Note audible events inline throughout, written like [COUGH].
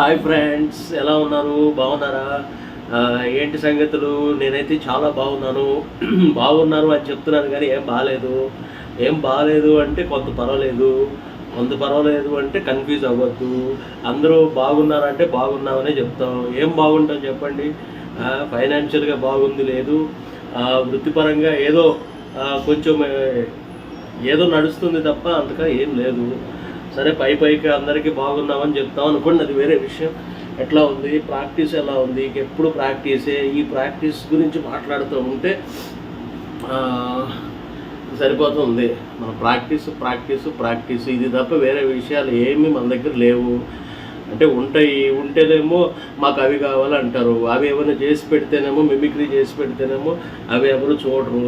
Hi friends ఎలా ఉన్నారు? బాగున్నారా? ఏంటి సంగతులు? నేనైతే చాలా బాగున్నాను. [CLEARS THROAT] బాగున్నారు అని చెప్తున్నాను కానీ ఏం బాగాలేదు ఏం బాగాలేదు అంటే కొంత పర్వాలేదు. కొంత పర్వాలేదు అంటే కన్ఫ్యూజ్ అవ్వద్దు. అందరూ బాగున్నారంటే బాగున్నామనే చెప్తాం. ఏం బాగుంటాం చెప్పండి? ఫైనాన్షియల్గా బాగుంది లేదు. వృత్తిపరంగా ఏదో కొంచెం ఏదో నడుస్తుంది తప్ప అంతగా ఏం లేదు. సరే పై పైకి అందరికీ బాగున్నామని చెప్తాం అనుకోండి అది వేరే విషయం. ఎట్లా ఉంది? ప్రాక్టీస్ ఎలా ఉంది? ఎప్పుడు ప్రాక్టీసే? ఈ ప్రాక్టీస్ గురించి మాట్లాడుతూ ఉంటే సరిపోతుంది. మన ప్రాక్టీస్ ప్రాక్టీస్ ప్రాక్టీస్. ఇది తప్ప వేరే విషయాలు ఏమీ మన దగ్గర లేవు. అంటే ఉంటాయి ఉంటేనేమో మాకు అవి కావాలంటారు. అవి ఏమైనా చేసి పెడితేనేమో మిమిక్రీ చేసి పెడితేనేమో అవి ఎవరు చూడరు.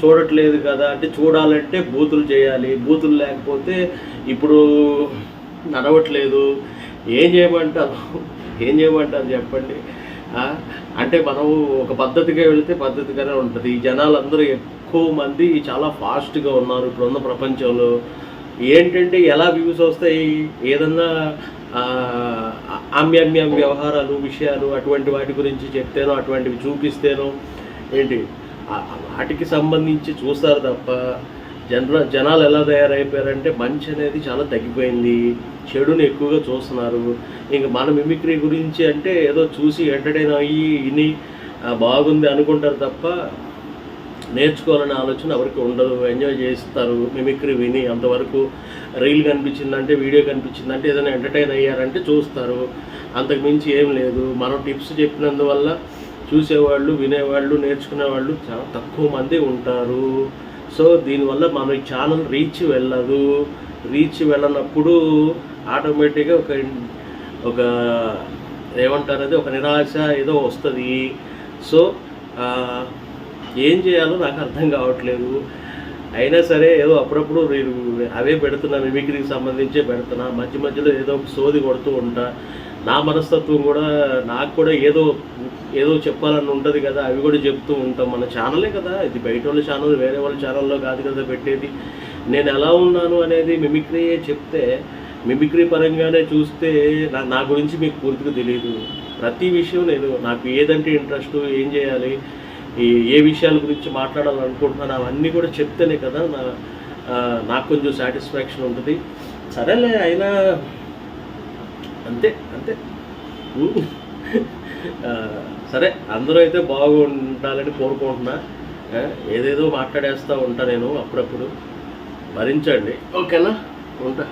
చూడట్లేదు కదా అంటే చూడాలంటే బూతులు చేయాలి. బూతులు లేకపోతే ఇప్పుడు నడవట్లేదు. ఏం చేయమంటారు? ఏం చేయమంటారు చెప్పండి? అంటే మనం ఒక పద్ధతిగా వెళితే పద్ధతిగానే ఉంటుంది. ఈ జనాలందరూ ఎక్కువ మంది చాలా ఫాస్ట్గా ఉన్నారు ఇప్పుడున్న ప్రపంచంలో. ఏంటంటే ఎలా వ్యూస్ వస్తాయి? ఏదన్నా ఆమ్యామ్యం వ్యవహారాలు విషయాలు అటువంటి వాటి గురించి చెప్తేనో అటువంటివి చూపిస్తేనో ఏంటి? వాటికి సంబంధించి చూస్తారు తప్ప జన జనాలు ఎలా తయారైపోయారంటే మంచి అనేది చాలా తగ్గిపోయింది. చెడుని ఎక్కువగా చూస్తున్నారు. ఇంక మన మిమిక్రీ గురించి అంటే ఏదో చూసి ఎంటర్టైన్ అయ్యి విని బాగుంది అనుకుంటారు తప్ప నేర్చుకోవాలనే ఆలోచన ఎవరికి ఉండదు. ఎంజాయ్ చేస్తారు. మిమిక్రీ విని అంతవరకు రీల్ కనిపించిందంటే వీడియో కనిపించిందంటే ఏదైనా ఎంటర్టైన్ అయ్యారంటే చూస్తారు. అంతకు మించి ఏం లేదు. మనం టిప్స్ చెప్పినందువల్ల చూసేవాళ్ళు వినేవాళ్ళు నేర్చుకునేవాళ్ళు చాలా తక్కువ మంది ఉంటారు. సో దీనివల్ల మన ఛానల్ రీచ్ వెళ్ళదు. రీచ్ వెళ్ళనప్పుడు ఆటోమేటిక్గా ఒక ఒక ఏమంటారు అది? ఒక నిరాశ ఏదో వస్తుంది. సో ఏం చేయాలో నాకు అర్థం కావట్లేదు. అయినా సరే ఏదో అప్పుడప్పుడు నేను అవే పెడుతున్నా మిమిక్రీకి సంబంధించే పెడుతున్నా మధ్య మధ్యలో ఏదో ఒక సోది కొడుతూ ఉంటా. నా మనస్తత్వం కూడా నాకు కూడా ఏదో ఏదో చెప్పాలని ఉంటుంది కదా అవి కూడా చెప్తూ ఉంటాం. మన ఛానలే కదా ఇది బయట వాళ్ళ ఛానల్ వేరే వాళ్ళ ఛానల్లో కాదు కదా పెట్టేది. నేను ఎలా ఉన్నాను అనేది మిమిక్రీయే చెప్తే మిమిక్రీ పరంగానే చూస్తే నా నా గురించి మీకు పూర్తిగా తెలియదు ప్రతి విషయం నేను నాకు ఏదంటే ఇంట్రెస్ట్ ఏం చేయాలి ఈ ఏ విషయాల గురించి మాట్లాడాలనుకుంటున్నాను అవన్నీ కూడా చెప్తేనే కదా నా నాకు కొంచెం సాటిస్ఫాక్షన్ ఉంటుంది. సరేలే అయినా అంతే అంతే. సరే అందరూ అయితే బాగుండాలని కోరుకుంటున్నా. ఏదేదో మాట్లాడేస్తూ ఉంటా నేను అప్పుడప్పుడు. భరించండి. ఓకేనా? ఉంటా.